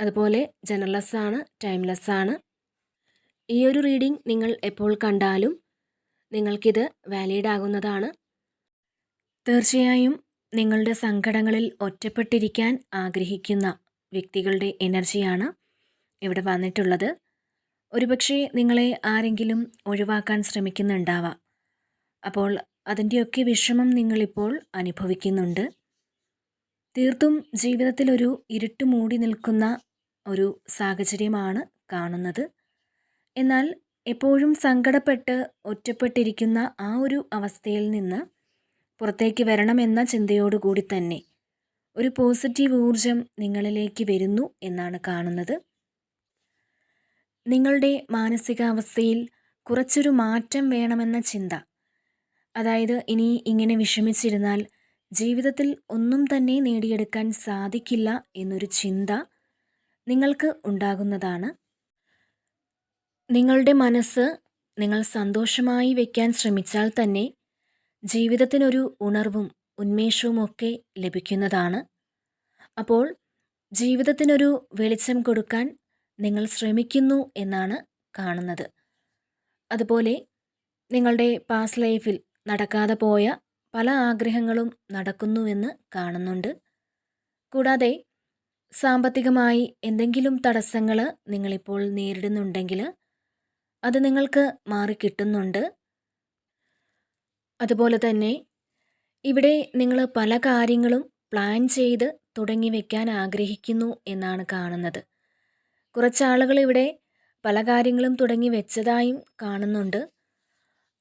അതുപോലെ ജനറലസ് ആണ് ടൈംലെസ് ആണ്. ഈ ഒരു റീഡിംഗ് നിങ്ങൾ എപ്പോൾ കണ്ടാലും നിങ്ങൾക്കിത് വാലിഡ് ആകുന്നതാണ്. തീർച്ചയായും നിങ്ങളുടെ സങ്കടങ്ങളിൽ ഒറ്റപ്പെട്ടിരിക്കാൻ ആഗ്രഹിക്കുന്ന വ്യക്തികളുടെ എനർജിയാണ് ഇവിടെ വന്നിട്ടുള്ളത്. ഒരുപക്ഷെ നിങ്ങളെ ആരെങ്കിലും ഒഴിവാക്കാൻ ശ്രമിക്കുന്നുണ്ടാവാം. അപ്പോൾ അതിന്റെയൊക്കെ വിഷമം നിങ്ങളിപ്പോൾ അനുഭവിക്കുന്നുണ്ട്. തീർത്തും ജീവിതത്തിലൊരു ഇരുട്ട് മൂടി നിൽക്കുന്ന ഒരു സാഹചര്യമാണ് കാണുന്നത്. എന്നാൽ എപ്പോഴും സങ്കടപ്പെട്ട് ഒറ്റപ്പെട്ടിരിക്കുന്ന ആ ഒരു അവസ്ഥയിൽ നിന്ന് പുറത്തേക്ക് വരണമെന്ന ചിന്തയോടുകൂടി തന്നെ ഒരു പോസിറ്റീവ് ഊർജം നിങ്ങളിലേക്ക് വരുന്നു എന്നാണ് കാണുന്നത്. നിങ്ങളുടെ മാനസികാവസ്ഥയിൽ കുറച്ചൊരു മാറ്റം വേണമെന്ന ചിന്ത. അതായത് ഇനി ഇങ്ങനെ വിഷമിച്ചിരുന്നാൽ ജീവിതത്തിൽ ഒന്നും തന്നെ നേടിയെടുക്കാൻ സാധിക്കില്ല എന്നൊരു ചിന്ത നിങ്ങൾക്ക് ഉണ്ടാകുന്നതാണ്. നിങ്ങളുടെ മനസ്സ് നിങ്ങൾ സന്തോഷമായി വയ്ക്കാൻ ശ്രമിച്ചാൽ തന്നെ ജീവിതത്തിനൊരു ഉണർവും ഉന്മേഷവുമൊക്കെ ലഭിക്കുന്നതാണ്. അപ്പോൾ ജീവിതത്തിനൊരു വെളിച്ചം കൊടുക്കാൻ നിങ്ങൾ ശ്രമിക്കുന്നു എന്നാണ് കാണുന്നത്. അതുപോലെ നിങ്ങളുടെ പാസ്റ്റ് ലൈഫിൽ നടക്കാതെ പോയ പല ആഗ്രഹങ്ങളും നടക്കുന്നുവെന്ന് കാണുന്നുണ്ട്. കൂടാതെ സാമ്പത്തികമായി എന്തെങ്കിലും തടസ്സങ്ങൾ നിങ്ങളിപ്പോൾ നേരിടുന്നുണ്ടെങ്കിൽ അത് നിങ്ങൾക്ക് മാറി കിട്ടുന്നുണ്ട്. അതുപോലെ തന്നെ ഇവിടെ നിങ്ങൾ പല കാര്യങ്ങളും പ്ലാൻ ചെയ്ത് തുടങ്ങി വെക്കാൻ ആഗ്രഹിക്കുന്നു എന്നാണ് കാണുന്നത്. കുറച്ചാളുകൾ ഇവിടെ പല കാര്യങ്ങളും തുടങ്ങി വെച്ചതായും കാണുന്നുണ്ട്.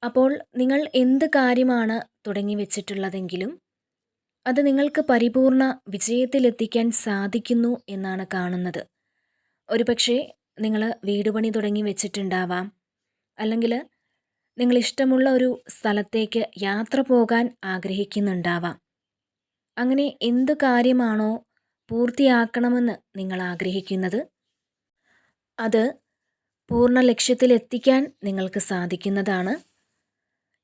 അപ്പോൾ നിങ്ങൾ എന്ത് കാര്യമാണ് തുടങ്ങി വെച്ചിട്ടുള്ളതെങ്കിലും അത് നിങ്ങൾക്ക് പരിപൂർണ വിജയത്തിലെത്തിക്കാൻ സാധിക്കുന്നു എന്നാണ് കാണുന്നത്. ഒരുപക്ഷെ നിങ്ങൾ വീട് പണി തുടങ്ങി വെച്ചിട്ടുണ്ടാവാം. അല്ലെങ്കിൽ നിങ്ങൾ ഇഷ്ടമുള്ള ഒരു സ്ഥലത്തേക്ക് യാത്ര പോകാൻ ആഗ്രഹിക്കുന്നുണ്ടാവാം. അങ്ങനെ എന്ത് കാര്യമാണോ പൂർത്തിയാക്കണമെന്ന് നിങ്ങൾ ആഗ്രഹിക്കുന്നത്? അത് പൂർണ ലക്ഷ്യത്തിലെത്തിക്കാൻ നിങ്ങൾക്ക് സാധിക്കുന്നതാണ്.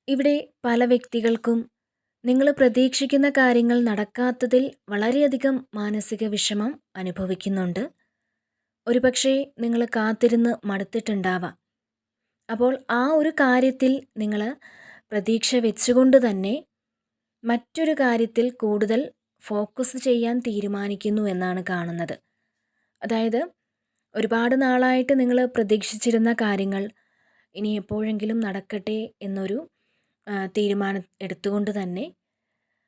ഇവിടെ പല വ്യക്തികൾക്കും നിങ്ങൾ പ്രതീക്ഷിക്കുന്ന കാര്യങ്ങൾ നടക്കാത്തതിൽ വളരെയധികം മാനസിക വിഷമം അനുഭവിക്കുന്നുണ്ട്. ഒരുപക്ഷെ നിങ്ങൾ കാത്തിരുന്ന് മടുത്തിട്ടുണ്ടാവാം. അപ്പോൾ ആ ഒരു കാര്യത്തിൽ നിങ്ങൾ പ്രതീക്ഷ വെച്ചുകൊണ്ട് തന്നെ മറ്റൊരു കാര്യത്തിൽ കൂടുതൽ ഫോക്കസ് ചെയ്യാൻ തീരുമാനിക്കുന്നു എന്നാണ് കാണുന്നത്. അതായത് ഒരുപാട് നാളായിട്ട് നിങ്ങൾ പ്രതീക്ഷിച്ചിരുന്ന കാര്യങ്ങൾ ഇനി എപ്പോഴെങ്കിലും നടക്കട്ടെ എന്നൊരു തീരുമാനം എടുത്തുകൊണ്ട് തന്നെ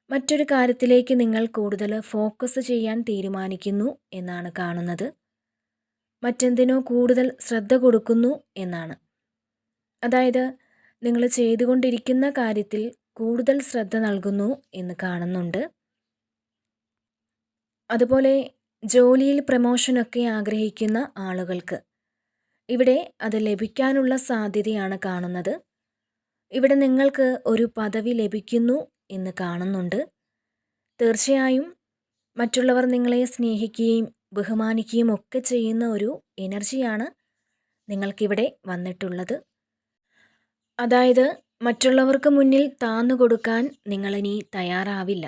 മറ്റൊരു കാര്യത്തിലേക്ക് നിങ്ങൾ കൂടുതൽ ഫോക്കസ് ചെയ്യാൻ തീരുമാനിക്കുന്നു എന്നാണ് കാണുന്നത്. മറ്റെന്തിനോ കൂടുതൽ ശ്രദ്ധ കൊടുക്കുന്നു എന്നാണ്. അതായത് നിങ്ങൾ ചെയ്തുകൊണ്ടിരിക്കുന്ന കാര്യത്തിൽ കൂടുതൽ ശ്രദ്ധ നൽകുന്നു എന്ന് കാണുന്നുണ്ട്. അതുപോലെ ജോലിയിൽ പ്രമോഷനൊക്കെ ആഗ്രഹിക്കുന്ന ആളുകൾക്ക് ഇവിടെ അത് ലഭിക്കാനുള്ള സാധ്യതയാണ് കാണുന്നത്. ഇവിടെ നിങ്ങൾക്ക് ഒരു പദവി ലഭിക്കുന്നു എന്ന് കാണുന്നുണ്ട്. തീർച്ചയായും മറ്റുള്ളവർ നിങ്ങളെ സ്നേഹിക്കുകയും ബഹുമാനിക്കുകയും ഒക്കെ ചെയ്യുന്ന ഒരു എനർജിയാണ് നിങ്ങൾക്കിവിടെ വന്നിട്ടുള്ളത്. അതായത് മറ്റുള്ളവർക്ക് മുന്നിൽ താന്നു കൊടുക്കാൻ നിങ്ങളിനി തയ്യാറാവില്ല.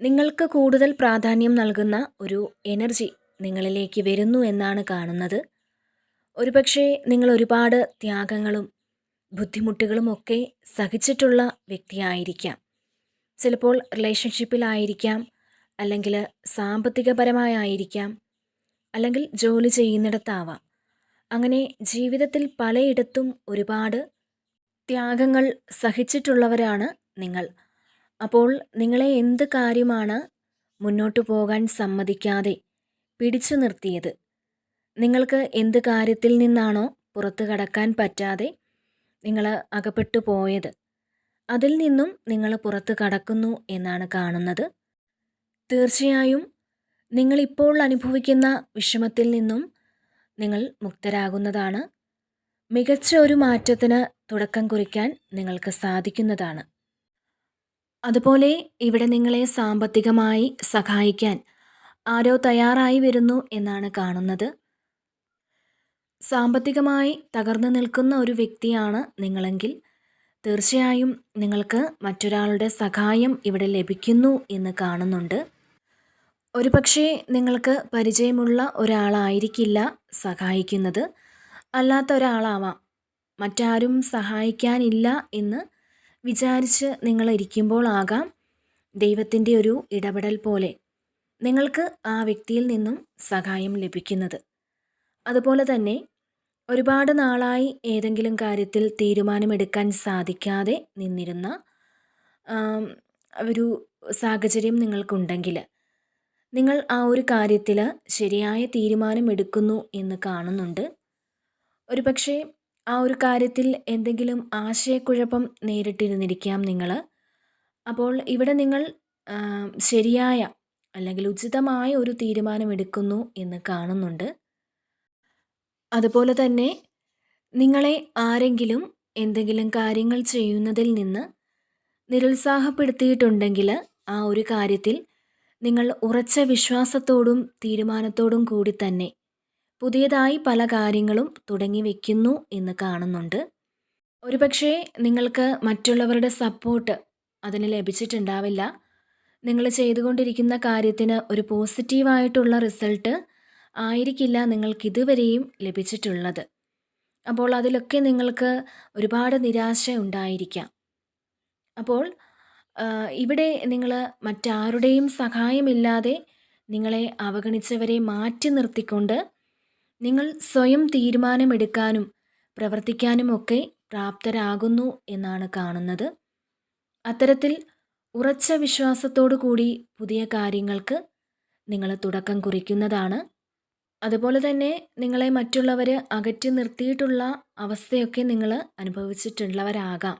നിങ്ങൾക്ക് കൂടുതൽ പ്രാധാന്യം നൽകുന്ന ഒരു എനർജി നിങ്ങളിലേക്ക് വരുന്നു എന്നാണ് കാണുന്നത്. ഒരുപക്ഷെ നിങ്ങൾ ഒരുപാട് ത്യാഗങ്ങളും ബുദ്ധിമുട്ടുകളുമൊക്കെ സഹിച്ചിട്ടുള്ള വ്യക്തിയായിരിക്കാം. ചിലപ്പോൾ റിലേഷൻഷിപ്പിലായിരിക്കാം അല്ലെങ്കിൽ സാമ്പത്തികപരമായായിരിക്കാം അല്ലെങ്കിൽ ജോലി ചെയ്യുന്നിടത്താവാം. അങ്ങനെ ജീവിതത്തിൽ പലയിടത്തും ഒരുപാട് ത്യാഗങ്ങൾ സഹിച്ചിട്ടുള്ളവരാണ് നിങ്ങൾ. അപ്പോൾ നിങ്ങളെ എന്ത് കാര്യമാണ് മുന്നോട്ടു പോകാൻ സമ്മതിക്കാതെ പിടിച്ചു നിർത്തിയത്? നിങ്ങൾക്ക് എന്ത് കാര്യത്തിൽ നിന്നാണോ പുറത്തു കടക്കാൻ പറ്റാതെ നിങ്ങൾ അകപ്പെട്ടു പോയത്. അതിൽ നിന്നും നിങ്ങൾ പുറത്ത് കടക്കുന്നു എന്നാണ് കാണുന്നത്. തീർച്ചയായും നിങ്ങളിപ്പോൾ അനുഭവിക്കുന്ന വിഷമത്തിൽ നിന്നും നിങ്ങൾ മുക്തരാകുന്നതാണ്. മികച്ച ഒരു മാറ്റത്തിന് തുടക്കം കുറിക്കാൻ നിങ്ങൾക്ക് സാധിക്കുന്നതാണ്. അതുപോലെ ഇവിടെ നിങ്ങളെ സാമ്പത്തികമായി സഹായിക്കാൻ ആരോ തയ്യാറായി വരുന്നു എന്നാണ് കാണുന്നത്. സാമ്പത്തികമായി തകർന്നു നിൽക്കുന്ന ഒരു വ്യക്തിയാണ് നിങ്ങളെങ്കിൽ തീർച്ചയായും നിങ്ങൾക്ക് മറ്റൊരാളുടെ സഹായം ഇവിടെ ലഭിക്കുന്നു എന്ന് കാണുന്നുണ്ട്. ഒരുപക്ഷെ നിങ്ങൾക്ക് പരിചയമുള്ള ഒരാളായിരിക്കില്ല സഹായിക്കുന്നത്. അല്ലാത്ത ഒരാളാവാം. മറ്റാരും സഹായിക്കാനില്ല എന്ന് വിചാരിച്ച് നിങ്ങൾ ആകാം. ദൈവത്തിന്റെ ഒരു ഇടപെടൽ പോലെ നിങ്ങൾക്ക് ആ വ്യക്തിയിൽ നിന്നും സഹായം ലഭിക്കുന്നത്. അതുപോലെ തന്നെ ഒരുപാട് നാളായി ഏതെങ്കിലും കാര്യത്തിൽ തീരുമാനമെടുക്കാൻ സാധിക്കാതെ നിന്നിരുന്ന ഒരു സാഹചര്യം നിങ്ങൾക്കുണ്ടെങ്കിൽ നിങ്ങൾ ആ ഒരു കാര്യത്തിൽ ശരിയായ തീരുമാനം എടുക്കുന്നു എന്ന് കാണുന്നുണ്ട്. ഒരുപക്ഷെ ആ ഒരു കാര്യത്തിൽ എന്തെങ്കിലും ആശയക്കുഴപ്പം നേരിട്ടിരുന്നിരിക്കാം നിങ്ങൾ. അപ്പോൾ ഇവിടെ നിങ്ങൾ ശരിയായ അല്ലെങ്കിൽ ഉചിതമായ ഒരു തീരുമാനമെടുക്കുന്നു എന്ന് കാണുന്നുണ്ട്. അതുപോലെ തന്നെ നിങ്ങളെ ആരെങ്കിലും എന്തെങ്കിലും കാര്യങ്ങൾ ചെയ്യുന്നതിൽ നിന്ന് നിരുത്സാഹപ്പെടുത്തിയിട്ടുണ്ടെങ്കിൽ ആ ഒരു കാര്യത്തിൽ നിങ്ങൾ ഉറച്ച വിശ്വാസത്തോടും തീരുമാനത്തോടും കൂടി തന്നെ പുതിയതായി പല കാര്യങ്ങളും തുടങ്ങി വയ്ക്കുന്നു എന്ന് കാണുന്നുണ്ട്. ഒരുപക്ഷെ നിങ്ങൾക്ക് മറ്റുള്ളവരുടെ സപ്പോർട്ട് അതിന് ലഭിച്ചിട്ടുണ്ടാവില്ല. നിങ്ങൾ ചെയ്തുകൊണ്ടിരിക്കുന്ന കാര്യത്തിന് ഒരു പോസിറ്റീവായിട്ടുള്ള റിസൾട്ട് ആയിരിക്കില്ല നിങ്ങൾക്ക് ഇതുവരെയും ലഭിച്ചിട്ടുള്ളത്. അപ്പോൾ അതിലൊക്കെ നിങ്ങൾക്ക് ഒരുപാട് നിരാശ ഉണ്ടായിരിക്കാം. അപ്പോൾ ഇവിടെ നിങ്ങൾ മറ്റാരുടെയും സഹായമില്ലാതെ നിങ്ങളെ അവഗണിച്ചവരെ മാറ്റി നിർത്തിക്കൊണ്ട് നിങ്ങൾ സ്വയം തീരുമാനമെടുക്കാനും പ്രവർത്തിക്കാനും ഒക്കെ പ്രാപ്തരാകുന്നു എന്നാണ് കാണുന്നത്. അത്തരത്തിൽ ഉറച്ച വിശ്വാസത്തോടു കൂടി പുതിയ കാര്യങ്ങൾക്ക് നിങ്ങൾ തുടക്കം കുറിക്കുന്നതാണ് അതുപോലെ തന്നെ നിങ്ങളെ മറ്റുള്ളവർ അകറ്റി നിർത്തിയിട്ടുള്ള അവസ്ഥയൊക്കെ നിങ്ങൾ അനുഭവിച്ചിട്ടുള്ളവരാകാം.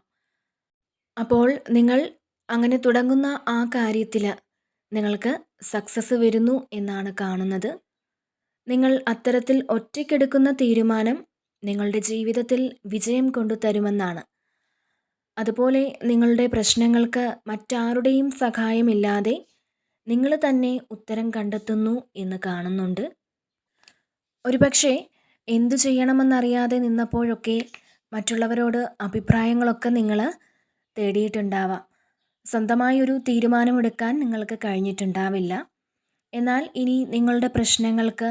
അപ്പോൾ നിങ്ങൾ അങ്ങനെ തുടങ്ങുന്ന ആ കാര്യത്തിൽ നിങ്ങൾക്ക് സക്സസ് വരുന്നു എന്നാണ് കാണുന്നത്. നിങ്ങൾ അത്തരത്തിൽ ഒറ്റയ്ക്കെടുക്കുന്ന തീരുമാനം നിങ്ങളുടെ ജീവിതത്തിൽ വിജയം കൊണ്ടുതരുമെന്നാണ് അതുപോലെ നിങ്ങളുടെ പ്രശ്നങ്ങൾക്ക് മറ്റാരുടെയും സഹായമില്ലാതെ നിങ്ങൾ തന്നെ ഉത്തരം കണ്ടെത്തുന്നു എന്ന് കാണുന്നുണ്ട്. ഒരുപക്ഷെ എന്തു ചെയ്യണമെന്നറിയാതെ നിന്നപ്പോഴൊക്കെ മറ്റുള്ളവരോട് അഭിപ്രായങ്ങളൊക്കെ നിങ്ങൾ തേടിയിട്ടുണ്ടാവാം. സ്വന്തമായി ഒരു തീരുമാനമെടുക്കാൻ നിങ്ങൾക്ക് കഴിഞ്ഞിട്ടുണ്ടാവില്ല. എന്നാൽ ഇനി നിങ്ങളുടെ പ്രശ്നങ്ങൾക്ക്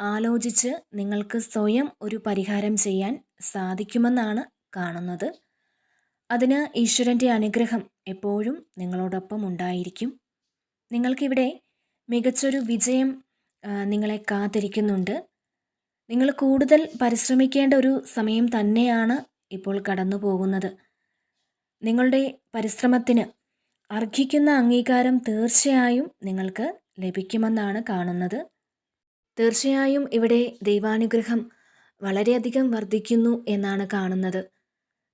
ആലോചിച്ച് നിങ്ങൾക്ക് സ്വയം ഒരു പരിഹാരം ചെയ്യാൻ സാധിക്കുമെന്നാണ് കാണുന്നത്. അതിന് ഈശ്വരന്റെ അനുഗ്രഹം എപ്പോഴും നിങ്ങളോടൊപ്പം ഉണ്ടായിരിക്കും. നിങ്ങൾക്കിവിടെ മികച്ചൊരു വിജയം നിങ്ങളെ കാത്തിരിക്കുന്നുണ്ട്. നിങ്ങൾ കൂടുതൽ പരിശ്രമിക്കേണ്ട ഒരു സമയം തന്നെയാണ് ഇപ്പോൾ കടന്നു പോകുന്നത്. നിങ്ങളുടെ പരിശ്രമത്തിന് അർഹിക്കുന്ന അംഗീകാരം തീർച്ചയായും നിങ്ങൾക്ക് ലഭിക്കുമെന്നാണ് കാണുന്നത്. തീർച്ചയായും ഇവിടെ ദൈവാനുഗ്രഹം വളരെയധികം വർദ്ധിക്കുന്നു എന്നാണ് കാണുന്നത്.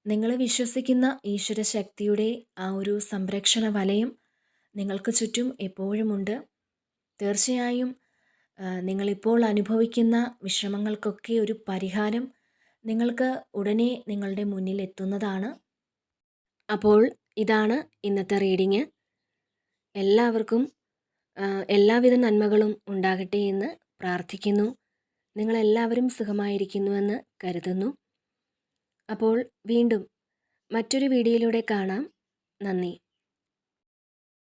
നിങ്ങൾ വിശ്വസിക്കുന്ന ഈശ്വര ശക്തിയുടെ ആ ഒരു സംരക്ഷണ വലയം നിങ്ങൾക്ക് ചുറ്റും എപ്പോഴുമുണ്ട്. തീർച്ചയായും നിങ്ങളിപ്പോൾ അനുഭവിക്കുന്ന വിഷമങ്ങൾക്കൊക്കെ ഒരു പരിഹാരം നിങ്ങൾക്ക് ഉടനെ നിങ്ങളുടെ മുന്നിൽ എത്തുന്നതാണ്. അപ്പോൾ ഇതാണ് ഇന്നത്തെ റീഡിങ്. എല്ലാവർക്കും എല്ലാവിധ നന്മകളും ഉണ്ടാകട്ടെ എന്ന് പ്രാർത്ഥിക്കുന്നു. നിങ്ങളെല്ലാവരും സുഖമായിരിക്കുന്നുവെന്ന് കരുതുന്നു. അപ്പോൾ വീണ്ടും മറ്റൊരു വീഡിയോയിലൂടെ കാണാം. നന്ദി.